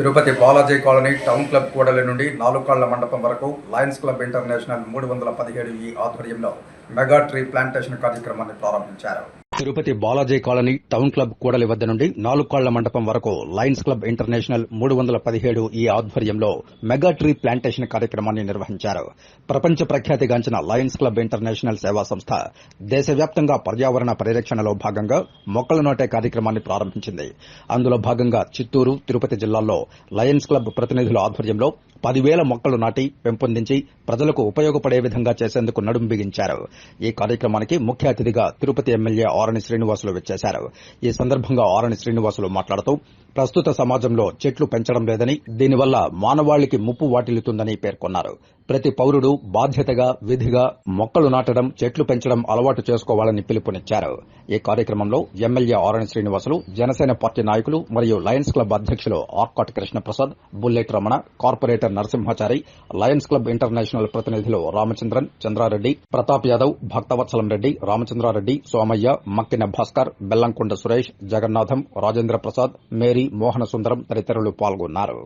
Tirupati Balaji colony town club కూడలి నుండి నాలుగు కాళ్ళ మండపం వరకు లయన్స్ క్లబ్ ఇంటర్నేషనల్ మూడు వందల పదిహేడు ఈ ఆధ్వర్యంలో మెగా ట్రీ ప్లాంటేషన్ కార్యక్రమాన్ని ప్రారంభించారు. Tirupati Balaji colony town club కూడలి వద్ద నుండి నాలుగు కాళ్ళ మండపం వరకు లయన్స్ క్లబ్ ఇంటర్నేషనల్ మూడు వందల పదిహేడు ఈ ఆధ్వర్యంలో మెగా ట్రీ ప్లాంటేషన్ కార్యక్రమాన్ని నిర్వహించారు. ప్రపంచ ప్రఖ్యాతిగాంచిన లయన్స్ క్లబ్ ఇంటర్నేషనల్ సేవా సంస్థ దేశవ్యాప్తంగా పర్యావరణ పరిరక్షణలో భాగంగా మొక్కలు నాటే కార్యక్రమాన్ని ప్రారంభించింది. అందులో భాగంగా చిత్తూరు తిరుపతి జిల్లాల్లో లయన్స్ క్లబ్ ప్రతినిధుల ఆధ్వర్యంలో పదివేల మొక్కలు నాటి పెంపొందించి ప్రజలకు ఉపయోగపడే విధంగా చేసేందుకు నడుం బిగించారు. ఈ కార్యక్రమానికి ముఖ్య అతిథిగా తిరుపతి ఎమ్మెల్యే ఆరణి శ్రీనివాసులు వచ్చేశారు. ఈ సందర్భంగా ఆరణి శ్రీనివాసులు మాట్లాడుతూ ప్రస్తుత సమాజంలో చెట్లు పెంచడం లేదని దీనివల్ల మానవాళికి ముప్పు వాటిల్లుతుందని పేర్కొన్నారు. ప్రతి పౌరుడు బాధ్యతగా విధిగా మొక్కలు నాటడం చెట్లు పెంచడం అలవాటు చేసుకోవాలని పిలుపునిచ్చారు. ఈ కార్యక్రమంలో ఎమ్మెల్యే ఆరణి శ్రీనివాసులు జనసేన పార్టీ నాయకులు మరియు లయన్స్ క్లబ్ అధ్యక్షులు Arcot Krishnaprasad bullet Ramana corporator Narasimhachari Lions club international ప్రతినిధులు రామచంద్రన్ చంద్రారెడ్డి ప్రతాప్ యాదవ్ భక్తవత్సలం రెడ్డి రామచంద్రారెడ్డి సోమయ్య మక్కిన భాస్కర్ బెల్లంకొండ సురేష్ జగన్నాథం రాజేంద్ర ప్రసాద్ మేరీ మోహన సుందరం తదితరులు పాల్గొన్నారు.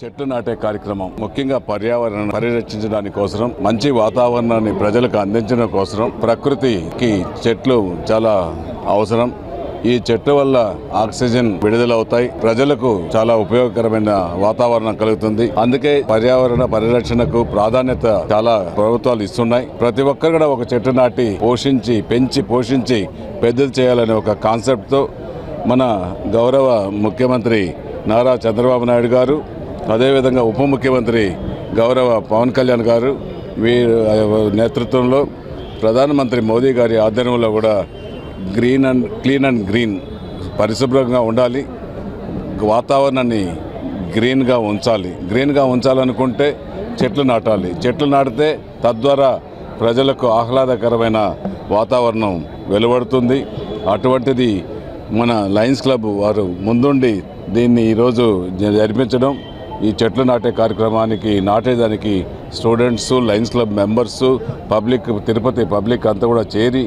చెట్లు నాటే కార్యక్రమం ముఖ్యంగా పర్యావరణం పరిరక్షించడానికి కోసం మంచి వాతావరణాన్ని ప్రజలకు అందించడం కోసం ప్రకృతికి చెట్లు చాలా అవసరం. ఈ చెట్ల వల్ల ఆక్సిజన్ విడుదలవుతాయి. ప్రజలకు చాలా ఉపయోగకరమైన వాతావరణం కలుగుతుంది. అందుకే పర్యావరణ పరిరక్షణకు ప్రాధాన్యత చాలా ప్రభుత్వాలు ఇస్తున్నాయి. ప్రతి ఒక్కరు కూడా ఒక చెట్టు నాటి పోషించి పెంచి పోషించి పెద్దది చేయాలనే ఒక కాన్సెప్ట్తో మన గౌరవ ముఖ్యమంత్రి నారా చంద్రబాబు నాయుడు గారు అదేవిధంగా ఉప ముఖ్యమంత్రి గౌరవ పవన్ కళ్యాణ్ గారు వీరి నేతృత్వంలో ప్రధానమంత్రి మోదీ గారి ఆధ్వర్యంలో కూడా green and clean and green. పరిశుభ్రంగా ఉండాలి. వాతావరణాన్ని గ్రీన్గా ఉంచాలి. గ్రీన్గా ఉంచాలనుకుంటే చెట్లు నాటాలి. చెట్లు నాటితే తద్వారా ప్రజలకు ఆహ్లాదకరమైన వాతావరణం వెలువడుతుంది. అటువంటిది మన లయన్స్ క్లబ్ వారు ముందుండి దీన్ని ఈరోజు జరిపించడం. ఈ చెట్లు నాటే కార్యక్రమానికి నాటేదానికి students Lions club members public Tirupati public అంతా కూడా చేరి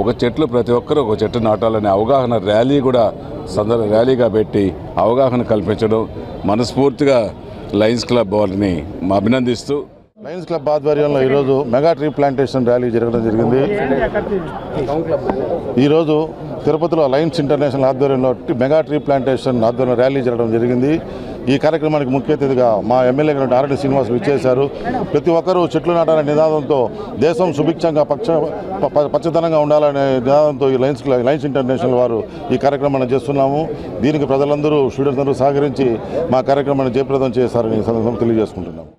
ఒక చెట్లు ప్రతి ఒక్కరూ ఒక చెట్టు నాటాలనే అవగాహన ర్యాలీ కూడా సందర్భ ర్యాలీగా పెట్టి అవగాహన కల్పించడం మనస్ఫూర్తిగా లయన్స్ క్లబ్ వారిని అభినందిస్తూ లయన్స్ క్లబ్ ఆధ్వర్యంలో ఈరోజు మెగా ట్రీ ప్లాంటేషన్ ర్యాలీ జరగడం జరిగింది. ఈరోజు తిరుపతిలో లయన్స్ ఇంటర్నేషనల్ ఆధ్వర్యంలో మెగా ట్రీ ప్లాంటేషన్ ఆధ్వర్యంలో ర్యాలీ జరగడం జరిగింది. ఈ కార్యక్రమానికి ముఖ్య అతిథిగా మా ఎమ్మెల్యే గారు ఆర్డి శ్రీనివాసులు విచ్చేశారు. ప్రతి ఒక్కరూ చెట్లు నాటాలనే నినాదంతో దేశం సుభిక్షంగా పక్ష ప- పచ్చదనంగా ఉండాలనే నినాదంతో ఈ లయన్స్ లయన్స్ ఇంటర్నేషనల్ వారు ఈ కార్యక్రమాన్ని చేస్తున్నాము. దీనికి ప్రజలందరూ స్టూడెంట్స్ అందరూ సహకరించి మా కార్యక్రమాన్ని జయప్రదం చేశారని ఈ తెలియజేసుకుంటున్నాము.